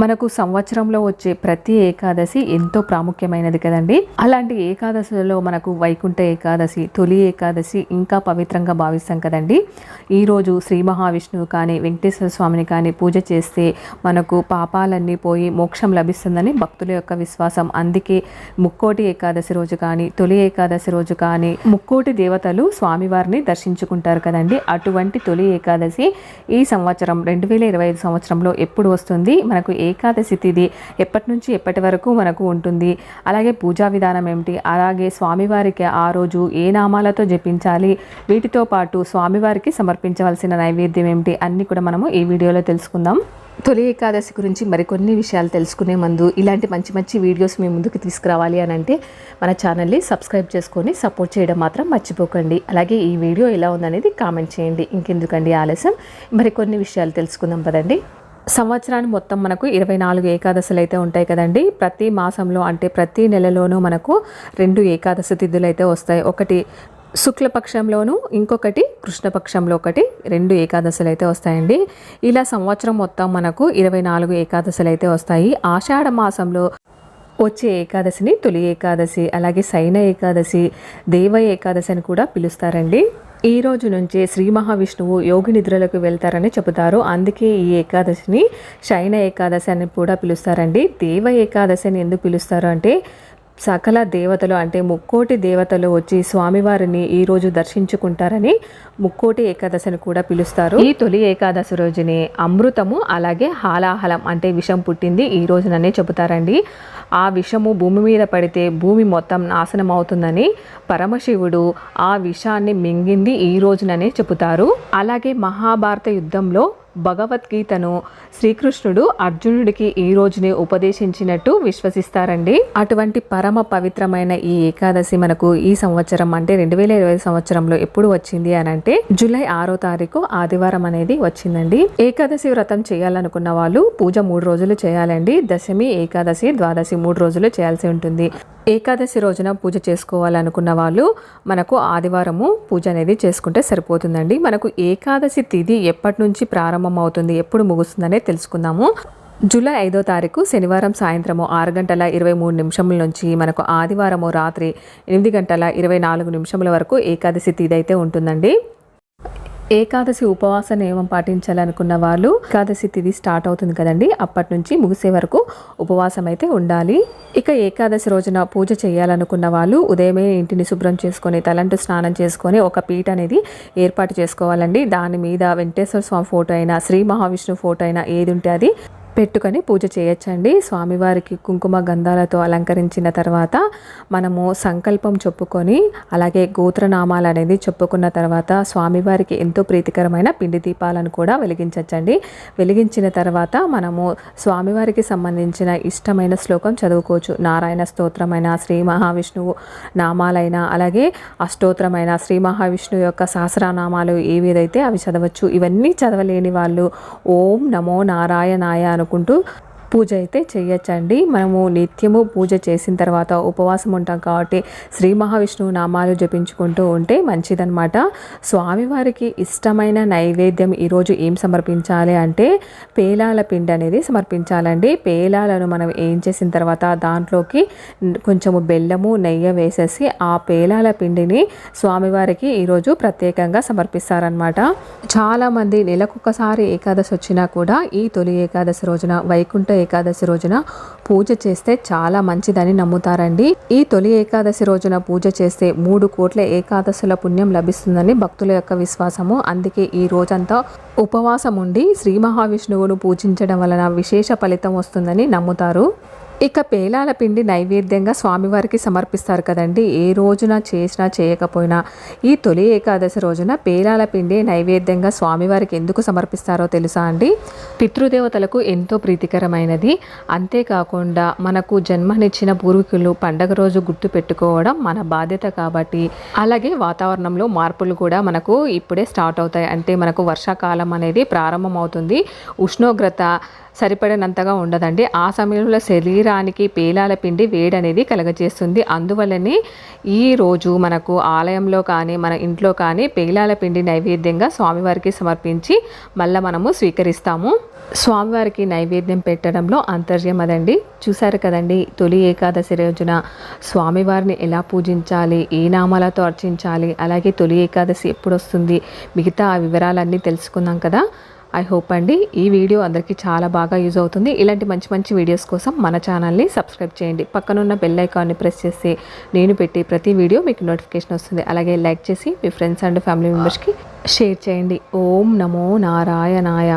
మనకు సంవత్సరంలో వచ్చే ప్రతి ఏకాదశి ఎంతో ప్రాముఖ్యమైనది కదండి. అలాంటి ఏకాదశిలో మనకు వైకుంఠ ఏకాదశి తొలి ఏకాదశి ఇంకా పవిత్రంగా భావిస్తాం కదండి. ఈరోజు శ్రీ మహావిష్ణువు కానీ వెంకటేశ్వర స్వామిని కానీ పూజ చేస్తే మనకు పాపాలన్నీ పోయి మోక్షం లభిస్తుందని భక్తుల యొక్క విశ్వాసం. అందుకే ముక్కోటి ఏకాదశి రోజు కానీ తొలి ఏకాదశి రోజు కానీ ముక్కోటి దేవతలు స్వామివారిని దర్శించుకుంటారు కదండి. అటువంటి తొలి ఏకాదశి ఈ సంవత్సరం రెండు వేల ఇరవై ఐదు సంవత్సరంలో ఎప్పుడు వస్తుంది? మనకు ఏ ఏకాదశి తిథి ఎప్పటి నుంచి ఎప్పటి వరకు మనకు ఉంటుంది? అలాగే పూజా విధానం ఏమిటి? అలాగే స్వామివారికి ఆ రోజు ఏ నామాలతో జపించాలి? వీటితో పాటు స్వామివారికి సమర్పించవలసిన నైవేద్యం ఏమిటి? అన్నీ కూడా మనము ఈ వీడియోలో తెలుసుకుందాం. తొలి ఏకాదశి గురించి మరికొన్ని విషయాలు తెలుసుకునే ముందు ఇలాంటి మంచి మంచి వీడియోస్ మీ ముందుకు తీసుకురావాలి అని అంటే మన ఛానల్ని సబ్స్క్రైబ్ చేసుకొని సపోర్ట్ చేయడం మాత్రం మర్చిపోకండి. అలాగే ఈ వీడియో ఎలా ఉందనేది కామెంట్ చేయండి. ఇంకెందుకండి ఆలస్యం? మరికొన్ని విషయాలు తెలుసుకుందాం పదండి. సంవత్సరాన్ని మొత్తం మనకు ఇరవై నాలుగు ఏకాదశులు అయితే ఉంటాయి కదండి. ప్రతి మాసంలో అంటే ప్రతి నెలలోనూ మనకు రెండు ఏకాదశి తిథులు అయితే వస్తాయి. ఒకటి శుక్లపక్షంలోను ఇంకొకటి కృష్ణపక్షంలో ఒకటి రెండు ఏకాదశులు అయితే వస్తాయండి. ఇలా సంవత్సరం మొత్తం మనకు ఇరవై నాలుగు ఏకాదశులు అయితే వస్తాయి. ఆషాఢ మాసంలో వచ్చే ఏకాదశిని తొలి ఏకాదశి అలాగే సైన ఏకాదశి దేవ ఏకాదశి అని కూడా పిలుస్తారండి. ఈ రోజు నుంచే శ్రీ మహావిష్ణువు యోగి నిద్రలకు వెళ్తారని చెబుతారు. అందుకే ఈ ఏకాదశిని శయన ఏకాదశి అని కూడా పిలుస్తారండి. దేవ ఏకాదశి అని ఎందుకు పిలుస్తారు అంటే సకల దేవతలు అంటే ముక్కోటి దేవతలు వచ్చి స్వామివారిని ఈ రోజు దర్శించుకుంటారని ముక్కోటి ఏకాదశిని కూడా పిలుస్తారు. ఈ తొలి ఏకాదశి రోజుని అమృతము అలాగే హాలాహలం అంటే విషం పుట్టింది ఈ రోజుననే చెబుతారండి. ఆ విషము భూమి మీద పడితే భూమి మొత్తం నాశనం అవుతుందని పరమశివుడు ఆ విషాన్ని మింగింది ఈ రోజుననే చెబుతారు. అలాగే మహాభారత యుద్ధంలో భగవద్గీతను శ్రీకృష్ణుడు అర్జునుడికి ఈ రోజునే ఉపదేశించినట్టు విశ్వసిస్తారండి. అటువంటి పరమ పవిత్రమైన ఈ ఏకాదశి మనకు ఈ సంవత్సరం అంటే రెండు వేల ఇరవై సంవత్సరంలో ఎప్పుడు వచ్చింది అని అంటే జూలై ఆరో తారీఖు ఆదివారం అనేది వచ్చిందండి. ఏకాదశి వ్రతం చేయాలనుకున్న వాళ్ళు పూజ మూడు రోజులు చేయాలండి. దశమి ఏకాదశి ద్వాదశి మూడు రోజులు చేయాల్సి ఉంటుంది. ఏకాదశి రోజున పూజ చేసుకోవాలనుకున్న వాళ్ళు మనకు ఆదివారము పూజ అనేది చేసుకుంటే సరిపోతుందండి. మనకు ఏకాదశి తిథి ఎప్పటి నుంచి ప్రారంభం అవుతుంది ఎప్పుడు ముగుస్తుందనే తెలుసుకుందాము. జూలై ఐదో తారీఖు శనివారం సాయంత్రము ఆరు గంటల ఇరవై మూడు నిమిషముల నుంచి మనకు ఆదివారము రాత్రి ఎనిమిది గంటల ఇరవై నాలుగు నిమిషముల వరకు ఏకాదశి తిథి అయితే ఉంటుందండి. ఏకాదశి ఉపవాస నియమం పాటించాలనుకున్న వాళ్ళు ఏకాదశి తిది స్టార్ట్ అవుతుంది కదండి. అప్పటి నుంచి ముగిసే వరకు ఉపవాసం అయితే ఉండాలి. ఇక ఏకాదశి రోజున పూజ చేయాలనుకున్న వాళ్ళు ఉదయమే ఇంటిని శుభ్రం చేసుకొని తలంటు స్నానం చేసుకొని ఒక పీట అనేది ఏర్పాటు చేసుకోవాలండి. దాని మీద వెంకటేశ్వర స్వామి ఫోటో అయినా శ్రీ మహావిష్ణు ఫోటో అయినా ఏది ఉంటే అది పెట్టుకొని పూజ చేయొచ్చండి. స్వామివారికి కుంకుమ గంధాలతో అలంకరించిన తర్వాత మనము సంకల్పం చెప్పుకొని అలాగే గోత్రనామాలు అనేది చెప్పుకున్న తర్వాత స్వామివారికి ఎంతో ప్రీతికరమైన పిండి దీపాలను కూడా వెలిగించవచ్చండి వెలిగించిన తర్వాత మనము స్వామివారికి సంబంధించిన ఇష్టమైన శ్లోకం చదువుకోవచ్చు. నారాయణ స్తోత్రమైన శ్రీ మహావిష్ణువు నామాలైన అలాగే అష్టోత్తరమైన శ్రీ మహావిష్ణువు యొక్క సహస్రనామాలు ఏవేదైతే అవి చదవచ్చు ఇవన్నీ చదవలేని వాళ్ళు ఓం నమో నారాయణాయ అనుకుంటూ పూజ అయితే చేయొచ్చండి. మనము నిత్యము పూజ చేసిన తర్వాత ఉపవాసం ఉంటాం కాబట్టి శ్రీ మహావిష్ణువు నామాలు జపించుకుంటూ ఉంటే మంచిదన్నమాట. స్వామివారికి ఇష్టమైన నైవేద్యం ఈరోజు ఏం సమర్పించాలి అంటే పేలాల పిండి అనేది సమర్పించాలండి. పేలాలను మనం ఏం చేసిన తర్వాత దాంట్లోకి కొంచెము బెల్లము నెయ్యి వేసేసి ఆ పేలాల పిండిని స్వామివారికి ఈరోజు ప్రత్యేకంగా సమర్పిస్తారనమాట చాలామంది నెలకొకసారి ఏకాదశి వచ్చినా కూడా ఈ తొలి ఏకాదశి రోజున వైకుంఠ ఏకాదశి రోజున పూజ చేస్తే చాలా మంచిదని నమ్ముతారండి. ఈ తొలి ఏకాదశి రోజున పూజ చేస్తే మూడు కోట్ల ఏకాదశుల పుణ్యం లభిస్తుందని భక్తుల యొక్క విశ్వాసము. అందుకే ఈ రోజంతా ఉపవాసం ఉండి శ్రీ మహావిష్ణువును పూజించడం వలన విశేష ఫలితం వస్తుందని నమ్ముతారు. ఇక పేలాల పిండి నైవేద్యంగా స్వామివారికి సమర్పిస్తారు కదండి. ఏ రోజున చేసినా చేయకపోయినా ఈ తొలి ఏకాదశి రోజున పేలాల పిండి నైవేద్యంగా స్వామివారికి ఎందుకు సమర్పిస్తారో తెలుసా అండి? పితృదేవతలకు ఎంతో ప్రీతికరమైనది. అంతేకాకుండా మనకు జన్మనిచ్చిన పూర్వీకులు పండగ రోజు గుర్తు పెట్టుకోవడం మన బాధ్యత కాబట్టి. అలాగే వాతావరణంలో మార్పులు కూడా మనకు ఇప్పుడే స్టార్ట్ అవుతాయి. అంటే మనకు వర్షాకాలం అనేది ప్రారంభం అవుతుంది ఉష్ణోగ్రత సరిపడినంతగా ఉండదండి. ఆ సమయంలో శరీర శరీరానికి పేలాల పిండి వేడనేది కలగజేస్తుంది. అందువల్లనే ఈ రోజు మనకు ఆలయంలో కానీ మన ఇంట్లో కానీ పేలాల పిండి నైవేద్యంగా స్వామివారికి సమర్పించి మళ్ళీ మనము స్వీకరిస్తాము. స్వామివారికి నైవేద్యం పెట్టడంలో అంతర్యం అదండి. చూశారు కదండి తొలి ఏకాదశి రోజున స్వామివారిని ఎలా పూజించాలి ఏ నామాలతో అర్చించాలి అలాగే తొలి ఏకాదశి ఎప్పుడు వస్తుంది మిగతా ఆ వివరాలన్నీ తెలుసుకున్నాం కదా. ఐ హోప్ అండి ఈ వీడియో అందరికీ చాలా బాగా యూజ్ అవుతుంది. ఇలాంటి మంచి మంచి వీడియోస్ కోసం మన ఛానల్ని సబ్స్క్రైబ్ చేయండి. పక్కనున్న బెల్ ఐకాన్ని ప్రెస్ చేస్తే నేను పెట్టి ప్రతి వీడియో మీకు నోటిఫికేషన్ వస్తుంది. అలాగే లైక్ చేసి మీ ఫ్రెండ్స్ అండ్ ఫ్యామిలీ మెంబర్స్కి షేర్ చేయండి. ఓం నమో నారాయణాయ.